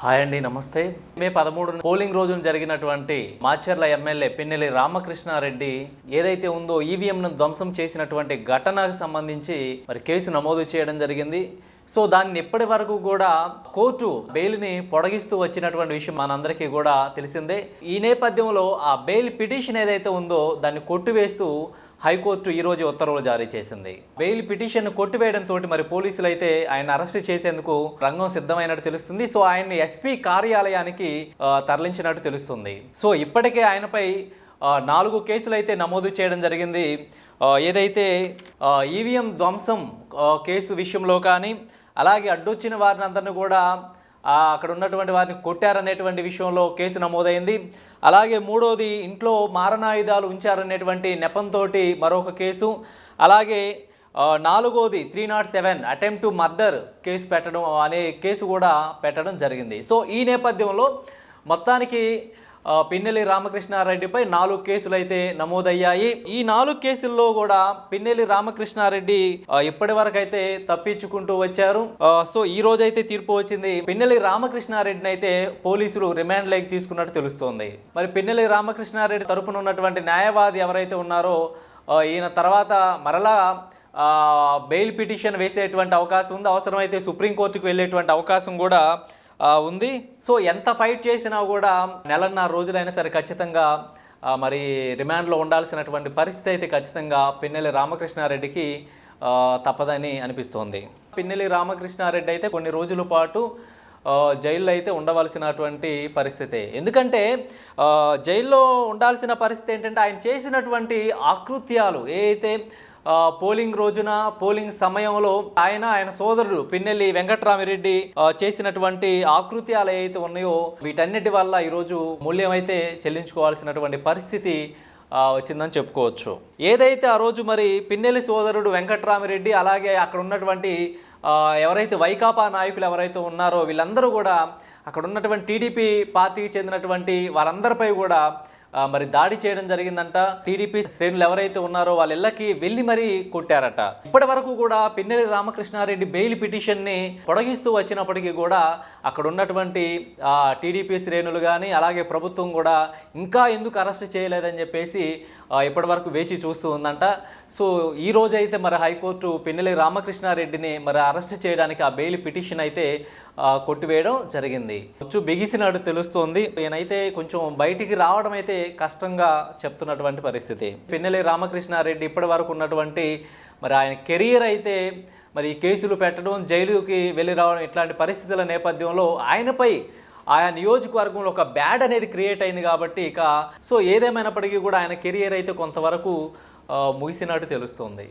Hi అండి నమస్తే. మే పదమూడు పోలింగ్ రోజున జరిగినటువంటి మాచర్ల ఎమ్మెల్యే పిన్నెల్లి రామకృష్ణారెడ్డి ఏదైతే ఉందో ఈవీఎంను ధ్వంసం చేసినటువంటి ఘటనకు సంబంధించి మరి కేసు నమోదు చేయడం జరిగింది. సో దాన్ని ఇప్పటి వరకు కూడా కోర్టు బెయిల్ని పొడిగిస్తూ వచ్చినటువంటి విషయం మనందరికీ కూడా తెలిసిందే. ఈ నేపథ్యంలో ఆ బెయిల్ పిటిషన్ ఏదైతే ఉందో దాన్ని కొట్టివేస్తూ హైకోర్టు ఈరోజు ఉత్తర్వులు జారీ చేసింది. బెయిల్ పిటిషన్ కొట్టివేయడంతో మరి పోలీసులు అయితే ఆయన అరెస్ట్ చేసేందుకు రంగం సిద్ధమైనట్టు తెలుస్తుంది. సో ఆయన్ని ఎస్పీ కార్యాలయానికి తరలించినట్టు తెలుస్తుంది. సో ఇప్పటికే ఆయనపై నాలుగు కేసులు అయితే నమోదు చేయడం జరిగింది. ఏదైతే ఈవీఎం ధ్వంసం కేసు విషయంలో కానీ అలాగే అడ్డొచ్చిన వారిని అందరిని కూడా అక్కడ ఉన్నటువంటి వారిని కొట్టారనేటువంటి విషయంలో కేసు నమోదైంది. అలాగే మూడోది ఇంట్లో మారణాయుధాలు ఉంచారనేటువంటి నెపంతో మరొక కేసు. అలాగే నాలుగోది three not seven attempt to murder case పెట్టడం అనే కేసు కూడా పెట్టడం జరిగింది. సో ఈ నేపథ్యంలో మొత్తానికి పిన్నెల్లి రామకృష్ణారెడ్డిపై నాలుగు కేసులు అయితే నమోదయ్యాయి. ఈ నాలుగు కేసుల్లో కూడా పిన్నెల్లి రామకృష్ణారెడ్డి ఇప్పటి వరకు అయితే తప్పించుకుంటూ వచ్చారు? సో ఈ రోజు అయితే తీర్పు వచ్చింది. పిన్నెల్లి రామకృష్ణారెడ్డిని అయితే పోలీసులు రిమాండ్ లైక్ తీసుకున్నట్టు తెలుస్తోంది. మరి పిన్నెల్లి రామకృష్ణారెడ్డి తరపున ఉన్నటువంటి న్యాయవాది ఎవరైతే ఉన్నారో ఈయన తర్వాత మరలా బెయిల్ పిటిషన్ వేసేటువంటి అవకాశం ఉంది. అవసరమైతే సుప్రీంకోర్టుకు వెళ్ళేటువంటి అవకాశం కూడా ఉంది. సో ఎంత ఫైట్ చేసినా కూడా నెలన్నర రోజులైనా సరే ఖచ్చితంగా మరి రిమాండ్లో ఉండాల్సినటువంటి పరిస్థితి అయితే ఖచ్చితంగా పిన్నెల్లి రామకృష్ణారెడ్డికి తప్పదని అనిపిస్తోంది. పిన్నెల్లి రామకృష్ణారెడ్డి అయితే కొన్ని రోజుల పాటు జైల్లో అయితే ఉండవలసినటువంటి పరిస్థితి. ఎందుకంటే జైల్లో ఉండాల్సిన పరిస్థితి ఏంటంటే ఆయన చేసినటువంటి ఆకృత్యాలు ఏ అయితే పోలింగ్ రోజున పోలింగ్ సమయంలో ఆయన ఆయన సోదరుడు పిన్నెల్లి వెంకట్రామిరెడ్డి చేసినటువంటి ఆకృత్యాలు ఏవైతే ఉన్నాయో వీటన్నిటి వల్ల ఈరోజు మూల్యం అయితే చెల్లించుకోవాల్సినటువంటి పరిస్థితి వచ్చిందని చెప్పుకోవచ్చు. ఏదైతే ఆ రోజు మరి పిన్నెల్లి సోదరుడు వెంకట్రామిరెడ్డి అలాగే అక్కడ ఉన్నటువంటి ఎవరైతే వైకాపా నాయకులు ఎవరైతే ఉన్నారో వీళ్ళందరూ కూడా అక్కడ ఉన్నటువంటి టీడీపీ పార్టీకి చెందినటువంటి వారందరిపై కూడా మరి దాడి చేయడం జరిగిందంట. టీడీపీ శ్రేణులు ఎవరైతే ఉన్నారో వాళ్ళ ఇళ్ళకి వెళ్ళి మరీ కొట్టారట. ఇప్పటి వరకు కూడా పిన్నెల్లి రామకృష్ణారెడ్డి బెయిల్ పిటిషన్ని పొడిగిస్తూ వచ్చినప్పటికీ కూడా అక్కడ ఉన్నటువంటి టీడీపీ శ్రేణులు కానీ అలాగే ప్రభుత్వం కూడా ఇంకా ఎందుకు అరెస్ట్ చేయలేదని చెప్పేసి ఇప్పటి వరకు వేచి చూస్తూ ఉందంట. సో ఈ రోజైతే మరి హైకోర్టు పిన్నెలి రామకృష్ణారెడ్డిని మరి అరెస్ట్ చేయడానికి ఆ బెయిల్ పిటిషన్ అయితే కొట్టివేయడం జరిగింది. కొంచెం బిగిసినాడు తెలుస్తోంది. ఈయనైతే కొంచెం బయటికి రావడం అయితే కష్టంగా చెప్తున్నటువంటి పరిస్థితి. పిన్నెలి రామకృష్ణారెడ్డి ఇప్పటి వరకు ఉన్నటువంటి మరి ఆయన కెరియర్ అయితే మరి కేసులు పెట్టడం జైలుకి వెళ్ళి రావడం ఇట్లాంటి పరిస్థితుల నేపథ్యంలో ఆయనపై ఆయా నియోజకవర్గంలో ఒక బ్యాడ్ అనేది క్రియేట్ అయింది కాబట్టి ఇక సో ఏదేమైనప్పటికీ కూడా ఆయన కెరియర్ అయితే కొంతవరకు ముగిసినట్టు తెలుస్తుంది.